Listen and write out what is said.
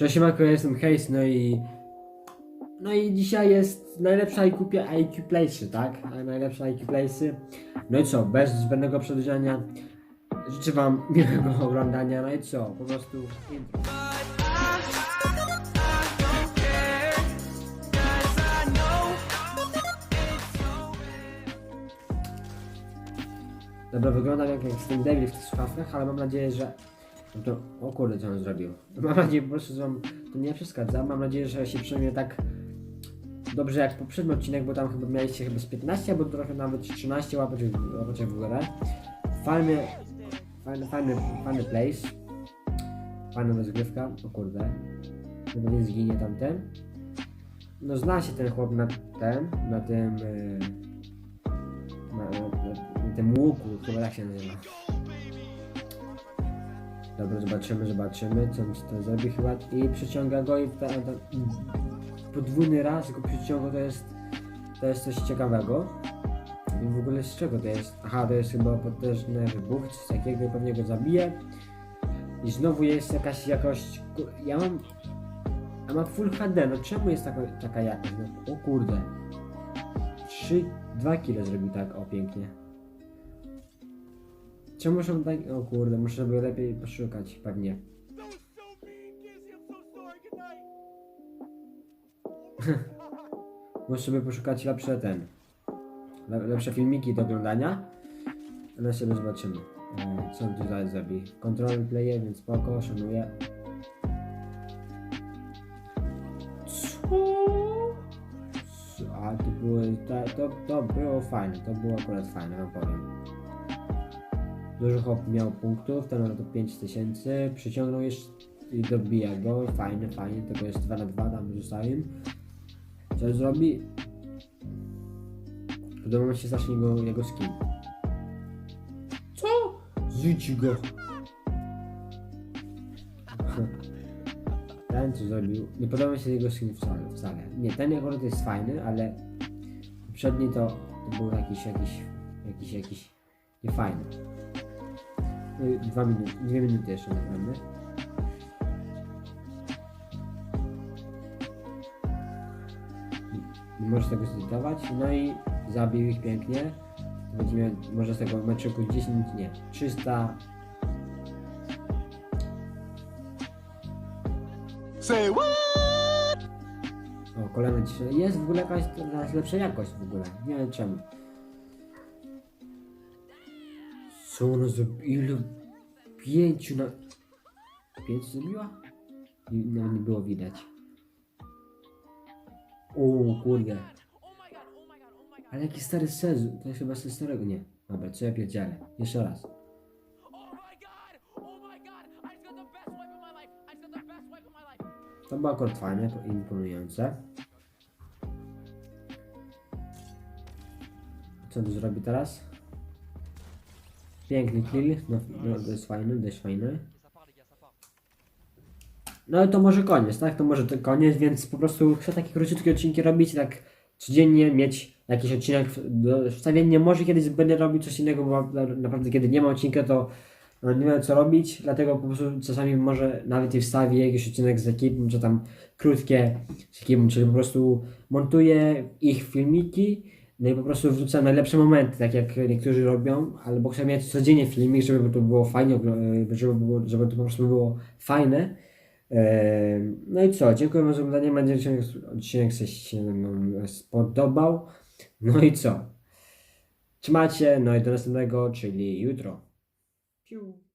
Cześć, ja jestem Hejs, no i... No i dzisiaj jest najlepsza IQ, IQ Place'y, tak? Najlepsza IQ Place'y. No i co, bez zbędnego przedłużania. Życzę wam miłego oglądania, no i co, po prostu. Dobra, wyglądam jak, Sting Devil w tych słuchawkach, ale mam nadzieję, że... No to, o kurde, co on zrobił. Mam nadzieję, po prostu, że wam to nie przeszkadza. Mam nadzieję, że się przejmie tak dobrze jak poprzedni odcinek, bo tam chyba mieliście chyba z 15, albo trochę nawet 13 łapać, łapać w górę. Fajny, fajny, fajny, fajny place. Fajna rozgrywka, o kurde. Chyba nie zginie tamten. No zna się ten chłop na tym, na tym... Na, na, na, na tym łuku, chyba tak się nazywa. Dobra, zobaczymy, zobaczymy, co on to zrobi chyba. I przyciąga go i ta, ta, podwójny raz go przyciąga, to jest, to jest coś ciekawego. I w ogóle z czego to jest? Aha, to jest chyba potężny wybuch, coś takiego i pewnie go zabije. I znowu jest jakaś jakość, ja mam, ja mam full HD, no czemu jest taka, taka jakość? No, o kurde. 3, 2 kilo zrobił tak, o pięknie. Czemu muszę tak, o kurde, muszę sobie lepiej poszukać, pewnie. Muszę sobie poszukać lepsze ten, le, lepsze filmiki do oglądania. Ale sobie zobaczymy, e, co on tutaj zrobi. Control player, więc spoko, szanuję. A to to, to, to było fajne, to było akurat fajne, wam powiem. Dużo hop miał punktów, ten ma to 5000, przyciągnął jeszcze i dobija go, fajne, fajnie, tylko jest 2 na 2 tam zostawiam. Co zrobi? Podoba mi się strasznie jego, jego skin. Co? Zrzuć go! Ten co zrobił, nie podoba mi się jego skin wcale, wcale. Nie, ten akurat jest fajny, ale poprzedni to, to był jakiś, jakiś, jakiś, jakiś niefajny. Dwa minuty, dwie minuty jeszcze naprawdę. Nie możesz tego zedytować. No i zabił ich pięknie. Będziemy, może z tego meczyku 10, nie, 300, Say what? o kolejne 10. Jest w ogóle jakaś teraz lepsza jakość w ogóle. Nie wiem czemu. Co ona zrobiła? Ile? Pięciu na... Pięć zrobiła? Nawet nie było widać. O kurde. Ale jaki stary sezon. To jest chyba z starego. Nie. Dobra, co ja pierdzielę. Jeszcze raz. To było akurat fajne, to imponujące. Co tu zrobi teraz? Piękny kill, no, no to jest fajny, dość fajny. No to może koniec, tak? To może to koniec, więc po prostu chcę takie króciutkie odcinki robić, tak codziennie mieć jakiś odcinek do wstawienia. Może kiedyś będę robić coś innego, bo na- naprawdę kiedy nie ma odcinka, to no, nie wiem co robić, dlatego po prostu czasami może nawet i wstawię jakiś odcinek z ekipą, czy tam krótkie z ekipą, czyli po prostu montuję ich filmiki, no i po prostu wrzucam najlepsze momenty, tak jak niektórzy robią, albo chcę mieć codziennie filmik, żeby to było fajnie, ogl- żeby, było, żeby to po prostu było fajne. No i co, dziękuję wam za oglądanie, mam nadzieję, że odcinek się spodobał. No i co? Trzymajcie, no i do następnego, czyli jutro. Piu.